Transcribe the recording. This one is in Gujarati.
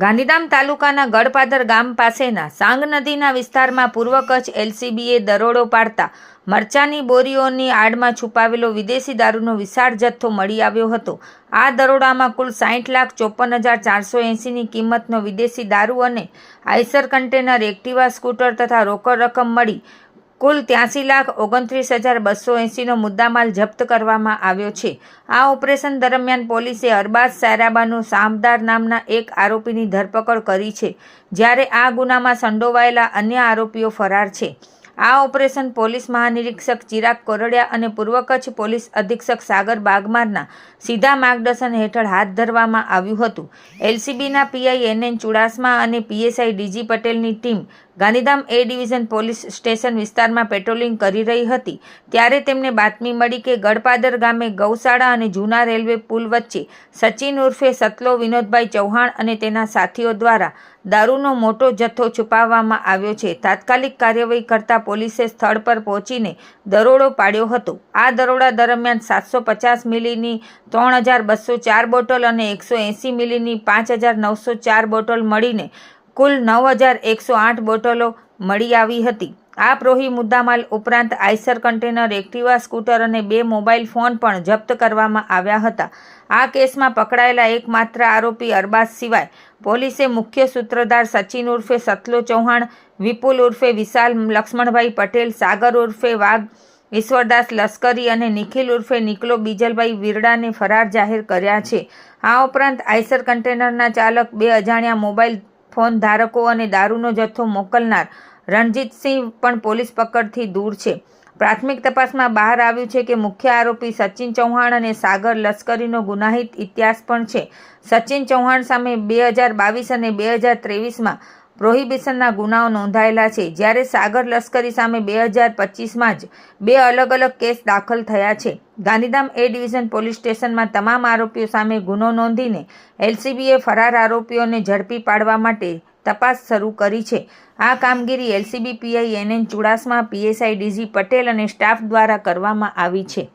ગાંધીધામ તાલુકાના ગળપાદર ગામ પાસેના સાંગ નદીના વિસ્તારમાં પૂર્વ કચ્છ એલસીબીએ દરોડો પાડતા મરચાની બોરીઓની આડમાં છુપાવેલો વિદેશી દારૂનો વિશાળ જથ્થો મળી આવ્યો હતો. આ દરોડામાં કુલ સાઠ લાખ ચોપન હજાર ચારસો એંસીની કિંમતનો વિદેશી દારૂ અને આઈસર કન્ટેનર એક્ટિવા સ્કૂટર તથા રોકડ રકમ મળી કુલ ત્યાંસી લાખ ઓગણત્રીસ હજાર બસો એંસીનો મુદ્દામાલ જપ્ત કરવામાં આવ્યો છે. આ ઓપરેશન દરમિયાન પોલીસે અરબાઝ સાયરાબાનુ સામદાર નામના એક આરોપીની ધરપકડ કરી છે, જ્યારે આ ગુનામાં સંડોવાયેલા અન્ય આરોપીઓ ફરાર છે. આ ઓપરેશન પોલીસ મહાનિરીક્ષક ચિરાગ કોરડિયા અને પૂર્વ કચ્છ પોલીસ અધિક્ષક સાગર બાગમારના સીધા માર્ગદર્શન હેઠળ હાથ ધરવામાં આવ્યું હતું. એલસીબીના પીઆઈ એનએન ચુડાસમા અને પીએસઆઈ ડીજી પટેલની team Gandhidham A division police station વિસ્તારમાં પેટ્રોલિંગ કરી રહી હતી. ત્યારે તેમને બાતમી મળી કે ગડપાદર ગામે ગૌશાળા અને જૂના રેલવે પુલ વચ્ચે સચિન ઉર્ફે સતલો વિનોદભાઈ ચૌહાણ અને તેના સાથીઓ દ્વારા દારૂનો મોટો જથ્થો છુપાવવામાં આવ્યો છે. તાત્કાલિક કાર્યવાહી કરતા પોલીસે સ્થળ પર પહોંચીને દરોડો પાડ્યો હતો. આ દરોડા દરમિયાન સાતસો પચાસ મિલીની ત્રણ હજાર બસો ચાર બોટલ અને એકસો એંસી મિલીની પાંચ હજાર નવસો ચાર બોટલ મળીને કુલ નવ હજાર એકસો આઠ બોટલો મળી આવી હતી. આ પ્રોહી મુદ્દામાલ ઉપરાંત આઈસર કન્ટેનર, એક્ટિવા સ્કૂટર અને બે મોબાઈલ ફોન પણ જપ્ત કરવામાં આવ્યા હતા. આ કેસમાં પકડાયેલા એકમાત્ર આરોપી અરબાઝ સિવાય પોલીસે મુખ્ય સૂત્રધાર સચિન ઉર્ફે સતલો ચૌહાણ, વિપુલ ઉર્ફે વિશાલ લક્ષ્મણભાઈ પટેલ, સાગર ઉર્ફે વાઘ, ઈશ્વરદાસ લશ્કરી અને નિખિલ ઉર્ફે નિકલો બીજલભાઈ વિરડાને ફરાર જાહેર કર્યા છે. આ ઉપરાંત આઈસર કન્ટેનરના ચાલક, બે અજાણ્યા મોબાઈલ ફોન ધારકો અને દારૂનો જથ્થો મોકલનાર રણજીતસિંહ પણ પોલીસ પકડથી દૂર છે. પ્રાથમિક તપાસમાં બહાર આવ્યું છે કે મુખ્ય આરોપી સચિન ચૌહાણ અને સાગર લશ્કરીનો ગુનાહિત ઇતિહાસ પણ છે. સચિન ચૌહાણ સામે બે હજાર બાવીસ અને બે હજાર ત્રેવીસમાં પ્રોહિબિશનના ગુનાઓ નોંધાયેલા છે. જ્યારે સાગર લશ્કરી સામે બે હજાર પચીસમાં જ બે અલગ અલગ કેસ દાખલ થયા છે. ગાંધીધામ એ ડિવિઝન પોલીસ સ્ટેશનમાં તમામ આરોપીઓ સામે ગુનો નોંધીને એલસીબીએ ફરાર આરોપીઓને ઝડપી પાડવા માટે તપાસ શરૂ કરી છે. આ કામગીરી LCB PI NN Chudasama, PSI DG Patel અને સ્ટાફ દ્વારા કરવામાં આવી છે.